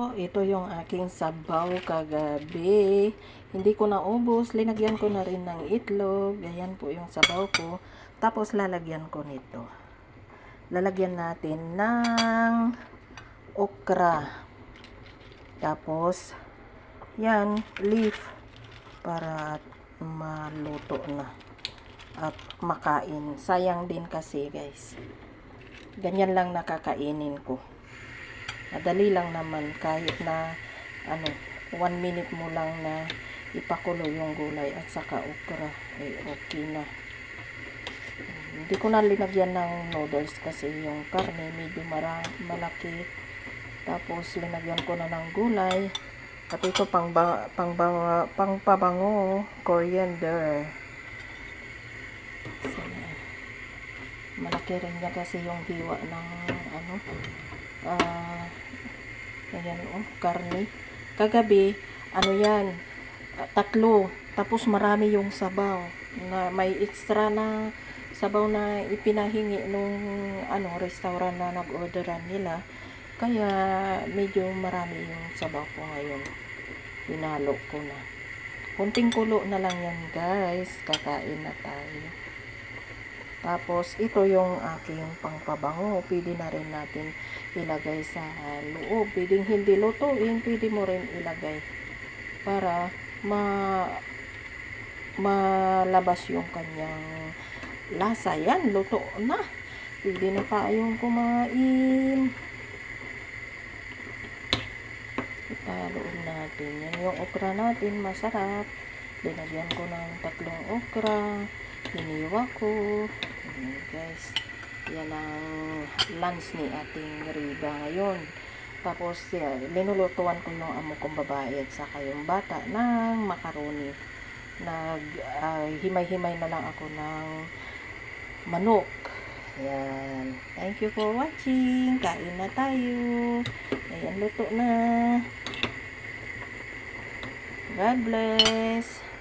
Oh, ito yung aking sabaw kagabi. Hindi ko naubos. Linagyan ko na rin ng itlog. Ayan po yung sabaw ko. Tapos lalagyan ko nito. Lalagyan natin ng okra. Tapos, yan, leaf. Para maluto na. At makain. Sayang din kasi guys. Ganyan lang nakakainin ko. Madali lang naman kahit na ano, one minute mo lang na ipakulo yung gulay at saka okra. Eh, okay na. Hindi ko na linagyan ng noodles kasi yung karne medyo mara, malaki. Tapos linagyan ko na ng gulay. At ito pang, ba, pang, ba, pang pabango, coriander. So, malaki rin niya kasi yung hiwa ng ano, ah, ayan oh, karne. Kagabi, ano yan, tatlo. Tapos marami yung sabaw. Na may extra na sabaw na ipinahingi nung ano, restaurant na nag-orderan nila. Kaya medyo marami yung sabaw ko ngayon. Pinalo ko na. Kunting kulo na lang yan guys. Kakain na tayo. Tapos, ito yung aking pangpabango. Pwede na rin natin ilagay sa loob. Pwedeng hindi lutuin, pwede mo rin ilagay para ma malabas yung kanyang lasa. Yan, luto na. Pwede na tayong kumain. Ipaloon natin. Yan yung okra natin, masarap. Linagyan ko ng tatlong okra. Hiniwa ko. Ayan, guys. Yan ang lunch ni ating Riba ngayon. Tapos, yan, linulutuan ko yung amo kong babae at saka yung bata ng macaroni. Nag, ah, himay-himay na lang ako ng manok. Yan. Thank you for watching. Kain na tayo. Ayan, luto na. God bless.